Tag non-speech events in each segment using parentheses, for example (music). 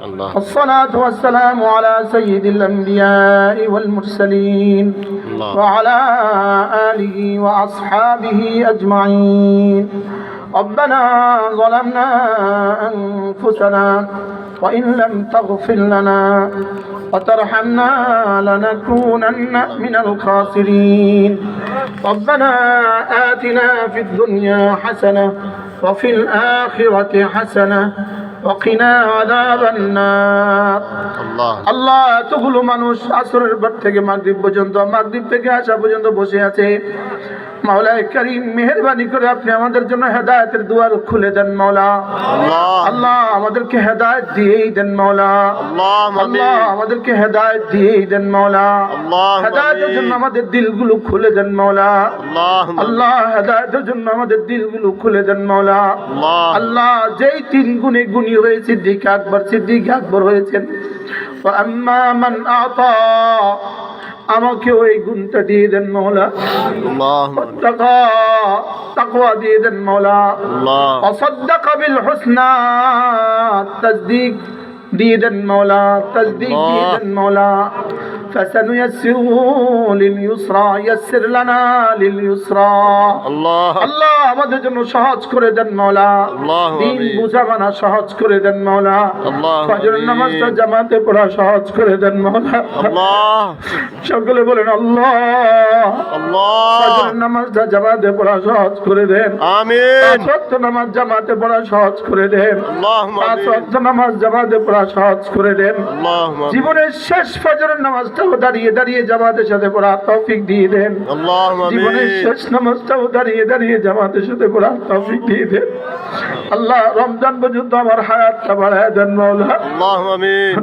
الله. الصلاة والسلام على سيد الأنبياء والمرسلين الله. وعلى آله وأصحابه أجمعين. ربنا ظلمنا أنفسنا وإن لم تغفر لنا وترحمنا لنكونن من الخاسرين. ربنا آتنا في الدنيا حسنة وفي الآخرة حسنة আল্লাহ। এতগুলো মানুষ আসরের পর থেকে মাগরিব পর্যন্ত মাগরিব থেকে আসা পর্যন্ত বসে আছে। মাওলায় করিম মেহরবানি করে আপনি আমাদের জন্য হেদায়তের দুয়ার খুলে দেন মাওলা। আল্লাহ। আমাদেরকে হেদায়ত দিয়েই দেন মাওলা। আল্লাহ আমাদেরকে হেদায়ত দিয়েই দেন মাওলা। হেদায়তের জন্য আমাদের দিলগুলো খুলে দেন মাওলা। আল্লাহ হেদায়তের জন্য আমাদের দিলগুলো খুলে দেন মাওলা। আল্লাহ যেই তিন গুণে গুণী ধনী হয়ে সিদ্দিক আকবর সিদ্দিক আকবর হয়েছেন। আমাকে ওই গুণটা দিয়ে দেন মৌলা তাকওয়া দিয়ে দেন মৌলা অসদ্য কবিল হোসনা তসদিক দিয়ে দেন মৌলা তসদিক দিয়ে দেন মৌলা আল্লাহ আমাদের জন্য সহজ করে দেন মৌলা দিন বুঝাবানা সহজ করে দেন মৌলা ফজর নামাজটা জামাতে পড়া সহজ করে দেন মৌলা সকলে বলেন আল্লাহ। আল্লাহ। ফরজ নামাজটা জামাতে পড়া সহজ করে দেন। আমিন। সত্য নামাজ জামাতে পড়া সহজ করে দেন। সত্য নামাজ জামাতে পড়া সহজ করে দেন। জীবনের শেষ ফজরের নামাজটাও দাঁড়িয়ে দাঁড়িয়ে জামাতের সাথে পড়া তৌফিক দিয়ে দেন। জীবনের শেষ নামাজটাও দাঁড়িয়ে দাঁড়িয়ে জামাতের সাথে পড়া তৌফিক দিয়ে দেন। আল্লাহ রমজান পর্যন্ত আমার হায়াতটা বাড়ায় দেন মাওলা আল্লাহ আমিন (laughs)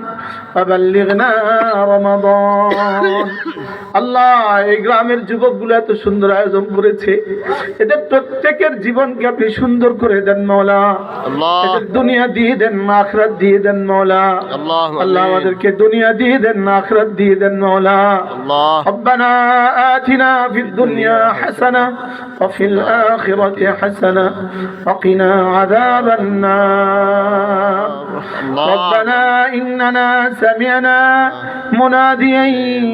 وبلغنا رمضان আল্লাহ এই গ্রামের যুবকগুলো এত সুন্দর আয়োজন করেছে এদের প্রত্যেকের জীবনকে আপনি সুন্দর করে দেন মৌলা الله এদের দুনিয়া দিয়ে দেন আখরাত দিয়ে দেন মৌলা اللهم আল্লাহ امين আমাদেরকে দুনিয়া দিয়ে দেন আখরাত দিয়ে দেন মৌলা الله ربنا آتنا في الدنيا حسنة وفي الآخرة حسنة وقنا عذاب النار الله. ربنا إننا سمعنا مناديا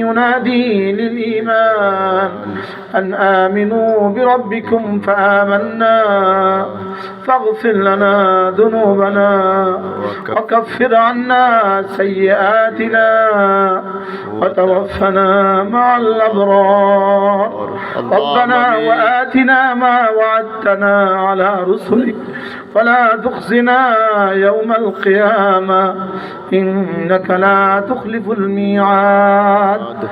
ينادي للإيمان أن آمنوا بربكم فآمنا. فاغفر لنا ذنوبنا وكفر عنا سيئاتنا وتوفنا مع الأبرار. ربنا. وآتنا ما وعدتنا على رسلك ولا تخزنا يوم القيامة إنك لا تخلف الميعاد.